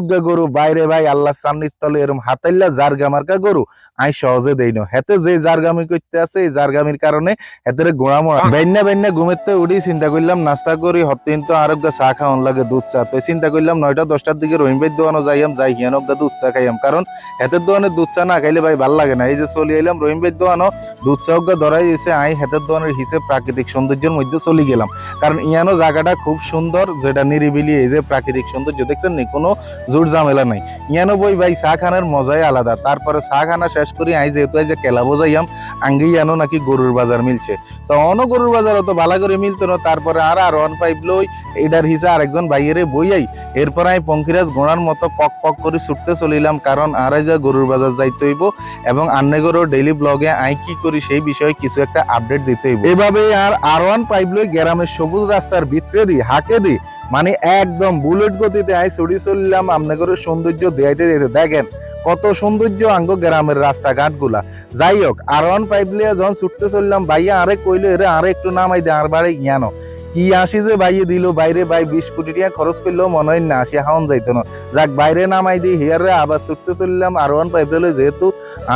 অজ্ঞা গরু, বাইরে ভাই আল্লাহ সান্নির তলে এরম হাতাইল্লা জারগা মার্কা গরু আই সহজে দেই না। হেতে যে জারগামি করতে আছে, এই জারগামির কারণে হেতের গোড়া মোড়া বেন্না বেন্না ঘুমেতে উঠি, চিন্তা করলাম নাস্তা করি হতিন তো আরোগ্য চা খাওয়ান লাগে দুধ চা। তো চিন্তা করলাম নয়টা দশটার দিকে রহিম ভাই দোকানও যাইয়াম, যাই হিয়ান দুধ চা খাইয়াম। কারণ হেতের দোকানে দুধ চা না খাইলে ভাই ভালো লাগে না। এই যে চলে এলাম রহিম ভাই দোকানও দুধ চা অজ্ঞা ধরাই দিয়েছে আই হেতের দোকানের হিসেবে প্রাকৃতিক সৌন্দর্যের মধ্যে চলে গেলাম। কারণ ইয়ানো জায়গাটা খুব সুন্দর, যেটা নিরিবিলি, এই যে প্রাকৃতিক সৌন্দর্য, দেখছেন নি? কোনো জোর ঝামেলা নাই। ইয়ানো বই ভাই চা খানার মজাই আলাদা। তারপরে চা খানা শেষ করি আই যেহেতু এই যে কেলা বোঝাইয়াম আঙ্গি ইয়ানো নাকি গরুর বাজার মিলছে। তো অন গরুর বাজার অত ভালো করে মিলতো না তারপরে আর আর ওয়ান ফাইভ লই এটার হিসা আরেকজন ভাইয়েরে বইয়াই এরপর আমি পঙ্খিরাজ গোড়ার মতো পক পক করে ছুটতে চলিলাম কারণ আর যে গরুর বাজার যাইতে হইব এবং আন্নে গরুর ডেইলি ব্লগে আই কি করি সেই বিষয়ে কিছু একটা আপডেট দিতে হইব এভাবে আর আর ওয়ান ফাইভ লই গ্রামের সবুজ রাস্তার ভিতরে দি হাঁকে দি মানে একদম বুলেট গতিতে আই ছুটি চললাম আমনগরের সৌন্দর্য দেখাইতে দিতে দেখেন, কত সৌন্দর্য আঙ্গ গ্রামের রাস্তাঘাটগুলা যাই হোক আর ওয়ান ফাইভ লিয়া যখন ছুটতে চললাম, ভাইয়া আরে কইলো, এরে আরে একটু নামাই দে, আর বাড়ি জ্ঞানো কি আসি যে বাইয়ে দিল, বাইরে ভাই বিশ কোটি টাকা খরচ করলেও মনে হয় না আসি, হাওন যাইতো না। যাক, বাইরে নামাই দিই হিয়ারে আবার ছুটতে চললাম, আর ওয়ান ফাইভ রেলে যেহেতু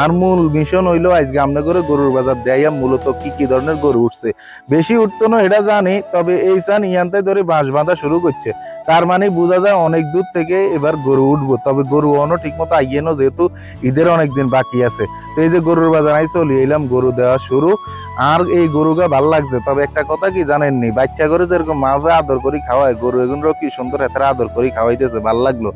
আর মূল মিশন হইল, আজকে করে গরুর বাজার দেয়া, মূলত কি কি ধরনের গরু উঠছে। বেশি উঠতো না, এটা জানি, তবে এই সান ইয়ান্তে ধরে বাঁশ বাঁধা শুরু করছে। তার মানে বোঝা যায় অনেক দূর থেকে এবার গরু উঠবো, তবে গরু অনও ঠিক মতো আইয়ে না, যেহেতু ঈদের অনেক দিন বাকি আছে। তো এই যে গরুর বাজার আই চলি এলাম, গরু দেওয়া শুরু। আর এই গরুকে ভালো লাগছে। তবে একটা কথা কি জানেননি? বাচ্চা গরু যেরকম মাঝে আদর করি খাওয়ায়, গরু এগুলো কি সুন্দর হাতের আদর করি খাওয়াইতেছে, ভালো লাগল।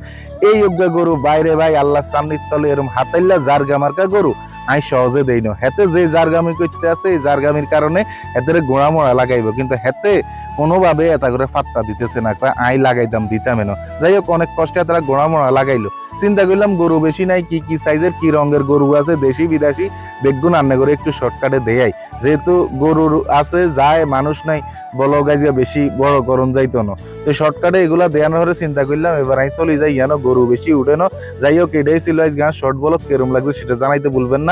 এই যোগ্য গরু, বাইরে ভাই আল্লাহ সামনির তলে এরম হাতাইল্লা জারগা মার্কা গরু আই সহজে দেই না। হেতে যে জারগামি করতে আছে, এই জারগামির কারণে হেতে গোড়া মোড়া লাগাইব। কিন্তু হেতে কোনোভাবে এটা করে ফাত্তা দিতেছে না, কয়, আই লাগাইতাম, দিতাম এনো। যাই হোক, অনেক কষ্টে তারা গোড়া মোড়া লাগাইলো। চিন্তা করলাম, গরু বেশি নাই, কি কি সাইজের, কি রঙের গরু আছে, দেশি, বিদেশি বেগুন রান্না করে একটু শর্টকাটে দেয়াই যেহেতু গরুর আছে, যায়, মানুষ নাই, বলো গাইজিয়া বেশি বড় করণ যাইতো না। তো শর্টকাটে এগুলা দেয়ানোর পরে চিন্তা করলাম, এবার আই চলে যাই ইয়ানো গরু বেশি উঠে না যাই হোক, এটাই ছিল আজ গান শর্ট বলো কেরম লাগছে সেটা জানাইতে বলবেন না।